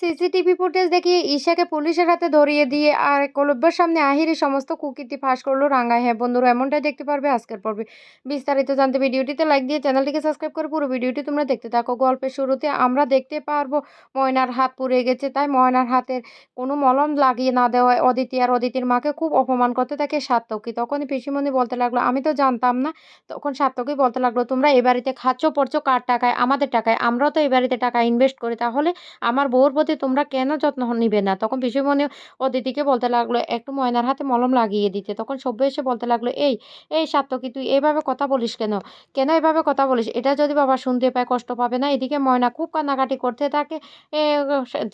CCTV footage দেখিয়ে ঈশাকে পুলিশের হাতে ধরিয়ে দিয়ে আর কলব্যের সামনে আহিরি সমস্ত কুকীর্তি ফাঁস করল রাঙ্গা হ্যাঁ বন্ধুরা, এমনটাই দেখতে পারবে আজকের পর্বে। বিস্তারিত জানতে ভিডিওটিতে লাইক দিয়ে চ্যানেলটিকে সাবস্ক্রাইব করে পুরো ভিডিওটি তোমরা দেখতে থাকো। গল্পের শুরুতে আমরা দেখতে পারব ময়নার হাত পুড়ে গেছে, তাই ময়নার হাতের কোনো মলম লাগিয়ে না দেওয়ায় অদিতি আর অদিতির মাকে খুব অপমান করতে থাকে সাত্তকী তখনই পিসিমণি বলতে লাগল, আমি তো জানতাম না। তখন সাত্তকী বলতে লাগল, তোমরা এ বাড়িতে খাচ্ছ, পড়ছো কার টাকায়? আমাদের টাকায়। আমরাও তো এই বাড়িতে টাকা ইনভেস্ট করি। তাহলে আমার বউর প্রতি তোমরা কেন যত্ন নিবে না? তখন পিসিমণি অদিতিকে বলতে লাগল, একটু ময়নার হাতে মলম লাগিয়ে দিতে। তখন সভ্য এসে বলতে লাগল, এই এই সাত্তকী তুই এভাবে কথা বলিস কেন? কেন এভাবে কথা বলিস? এটা যদি বাবা শুনতে পায়, কষ্ট পাবে না। এদিকে ময়না খুব কান্নাকাটি করতে থাকে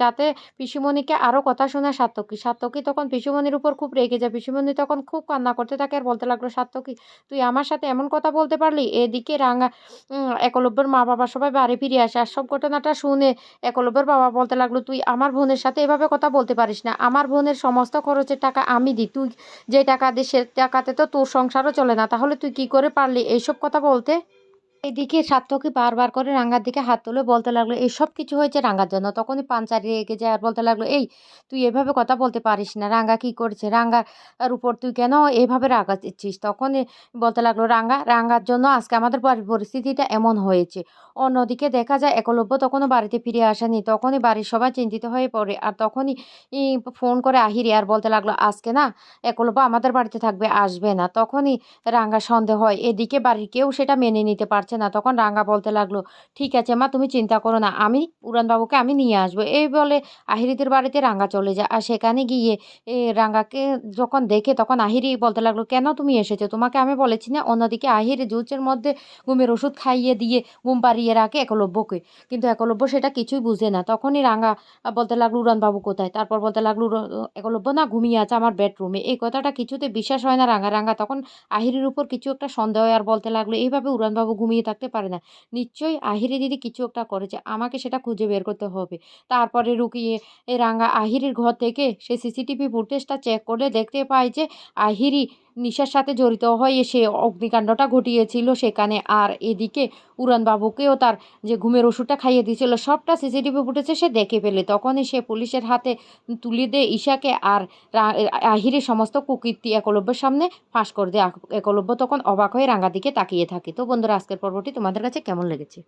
যাতে পিসিমণিকে আরও কথা শোনায় সাত্তকী সাত্তকী তখন পিসিমণির উপর খুব রেগে যায়। পিসিমণি তখন খুব কান্না করতে থাকে আর বলতে লাগল সাত্তকী তুই আমার সাথে এমন কথা বলতে পারলি? এদিকে রাঙা একলব্যের মা বাবা সবাই বাড়ি ফিরে আসে। আর সব ঘটনাটা শুনে একলব্যের বাবা বলতে লাগল তুই আমার বোনের সাথে এভাবে কথা বলতে পারিস না। আমার বোনের সমস্ত খরচের টাকা আমি দিই। তুই যে টাকা দিস সে টাকাতে তো তোর সংসারও চলে না। তাহলে তুই কি করে পারলি এইসব কথা বলতে? এদিকে সার্থকী বারবার করে রাঙ্গার দিকে হাত তুলে বলতে লাগল, এই সব কিছু হয়েছে রাঙ্গার জন্য, তখনই পাঞ্চারি রেগে যায় আর বলতে লাগল, এই, তুই এভাবে কথা বলতে পারিস না, রাঙ্গা কি করছে? রাঙ্গার উপর তুই কেন এভাবে রাগা দিচ্ছিস? তখনই বলতে লাগল, রাঙ্গা, রাঙ্গার জন্য আজকে আমাদের বাড়ির পরিস্থিতিটা এমন হয়েছে। অন্যদিকে দেখা যায় একলব্য তখনও বাড়িতে ফিরে আসেনি, তখনই বাড়ির সবাই চিন্তিত হয়ে পড়ে আর তখনই ফোন করে আহিরি আর বলতে লাগল, আজকে না একলব্য আমাদের বাড়িতে থাকবে, আসবে না। তখনই রাঙ্গা সন্দেহ হয়, এদিকে বাড়ির কেউ সেটা মেনে নিতে পারছে না। তখন রাঙ্গা বলতে লাগল, ঠিক আছে মা, তুমি চিন্তা করো না, আমি উড়ানবাবুকে আমি নিয়ে আসব। এই বলে আহিরিদের বাড়িতে রাঙ্গা চলে যায়। আর সেখানে গিয়ে রাঙ্গাকে যখন দেখে তখন আহিরি বলতে লাগল, কেন তুমি এসেছ? তোমাকে আমি বলেছি না, অন্যদিকে আহিরি জুচের মধ্যে ঘুমের ওষুধ খাইয়ে দিয়ে ঘুম পাড়িয়ে রাখে একলব্যকে। কিন্তু একলব্য সেটা কিছুই বুঝে না। তখনই রাঙ্গা বলতে লাগল, উড়ানবাবু কোথায়? তারপর বলতে লাগল "উড়ান- একলব্য না ঘুমিয়ে আছে আমার বেডরুমে। এই কথাটা কিছুতে বিশ্বাস হয় না রাঙ্গা। রাঙ্গা তখন আহিরির উপর কিছু একটা সন্দেহ আর বলতে লাগল, এইভাবে উড়ানবাবু ঘুমিয়ে থাকতে পারে না। নিশ্চয়ই আহিরি দিদি কিছু একটা করেছে, আমাকে সেটা খুঁজে বের করতে হবে। তারপরে রুকিয়ে রাঙা আহিরির ঘর থেকে সে সিসিটিভি ফুটেজটা চেক করলে দেখতে পায় যে আহিরি নিশার সাথে জড়িত হয়ে সে অগ্নিকাণ্ডটা ঘটিয়েছিল সেখানে। আর এদিকে উড়ানবাবুকেও তার যে ঘুমের ওষুধটা খাইয়ে দিয়েছিল, সবটা সিসিটিভি ফুটেজে সে দেখে ফেলে। তখনই সে পুলিশের হাতে তুলে দেয় ঈশাকে আর রা- আহিরের সমস্ত কুকীর্তি একলব্যের সামনে ফাঁস করে দেয়। একলব্য তখন অবাক হয়ে রাঙ্গার দিকে তাকিয়ে থাকে। তো বন্ধুরা, আজকের পর্বটি তোমাদের কাছে কেমন লেগেছে?